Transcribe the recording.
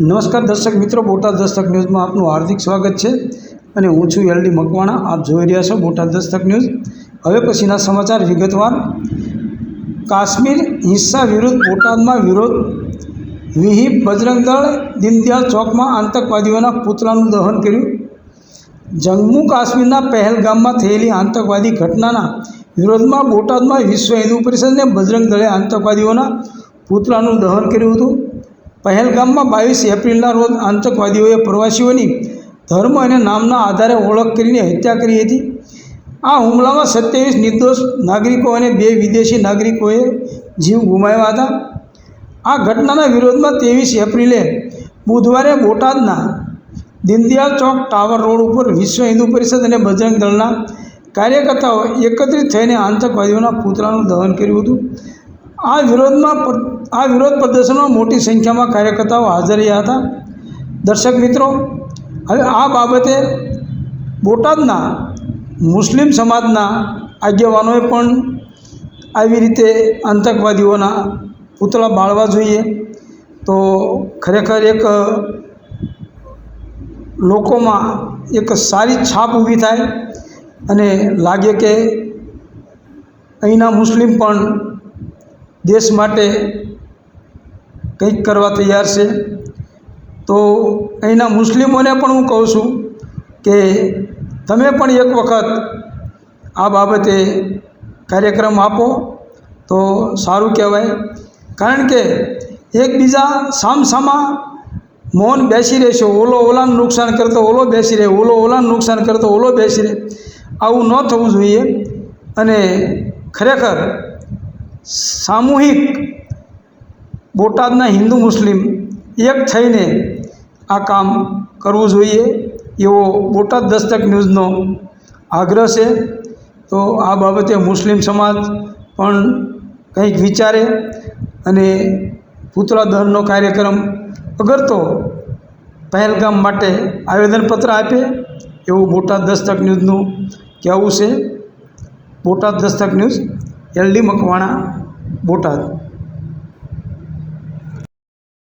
નમસ્કાર દર્શક મિત્રો, બોટાદ દસ્તક ન્યૂઝમાં આપનું હાર્દિક સ્વાગત છે અને હું છું એલડી મકવાણા. આપ જોઈ રહ્યા છો બોટાદ દસ્તક ન્યૂઝ. હવે પછીના સમાચાર વિગતવાર. કાશ્મીર હિંસા વિરુદ્ધ બોટાદમાં વિરોધ. વિહિપ બજરંગ દળ દીનદયાળ ચોકમાં આતંકવાદીઓના પુતળાનું દહન કર્યું. જમ્મુ કાશ્મીરના પહેલગામમાં થયેલી આતંકવાદી ઘટનાના વિરોધમાં બોટાદમાં વિશ્વ હિન્દુ પરિષદને બજરંગ આતંકવાદીઓના પુતળાનું દહન કર્યું હતું. પહેલગામમાં બાવીસ એપ્રિલના રોજ આતંકવાદીઓએ પ્રવાસીઓની ધર્મ અને નામના આધારે ઓળખ કરીને હત્યા કરી હતી. આ હુમલામાં સત્યાવીસ નિર્દોષ નાગરિકો અને બે વિદેશી નાગરિકોએ જીવ ગુમાવ્યા હતા. આ ઘટનાના વિરોધમાં ત્રેવીસ એપ્રિલે બુધવારે બોટાદના દીનદયાળ ચોક ટાવર રોડ ઉપર વિશ્વ હિન્દુ પરિષદ અને બજરંગ દળના કાર્યકર્તાઓ એકત્રિત થઈને આતંકવાદીઓના પુતળાનું દહન કર્યું હતું. આ વિરોધમાં આ વિરોધ પ્રદર્શનમાં મોટી સંખ્યામાં કાર્યકર્તાઓ હાજર રહ્યા હતા. દર્શક મિત્રો, હવે આ બાબતે બોટાદના મુસ્લિમ સમાજના આગેવાનોએ પણ આવી રીતે આતંકવાદીઓના પૂતળા બાળવા જોઈએ. તો ખરેખર એક લોકોમાં એક સારી છાપ ઊભી થાય અને લાગે કે અહીંના મુસ્લિમ પણ દેશ માટે કંઈક કરવા તૈયાર છે. તો અહીંના મુસ્લિમોને પણ હું કહું છું કે તમે પણ એક વખત આ બાબતે કાર્યક્રમ આપો. તો સારું કહેવાય. કારણ કે એકબીજા સામસામા મૌન બેસી રહેશે ઓલો ઓલાનું નુકસાન કરતો, ઓલો બેસી રહે. ઓલો ઓલાનું નુકસાન કરતો, ઓલો બેસી રહે. આવું ન થવું જોઈએ. અને ખરેખર સામૂહિક બોટાદના હિન્દુ મુસ્લિમ એક થઈને આ કામ કરવું જોઈએ એવો બોટાદ દસ્તક ન્યૂઝનો આગ્રહ છે. તો આ બાબતે મુસ્લિમ સમાજ પણ કંઈક વિચારે અને પૂતળા દહનનો કાર્યક્રમ અગર તો પહેલગામ માટે આવેદનપત્ર આપે એવું બોટાદ દસ્તક ન્યૂઝનું કહેવું છે. Botad Dastak news LD Makwana Botad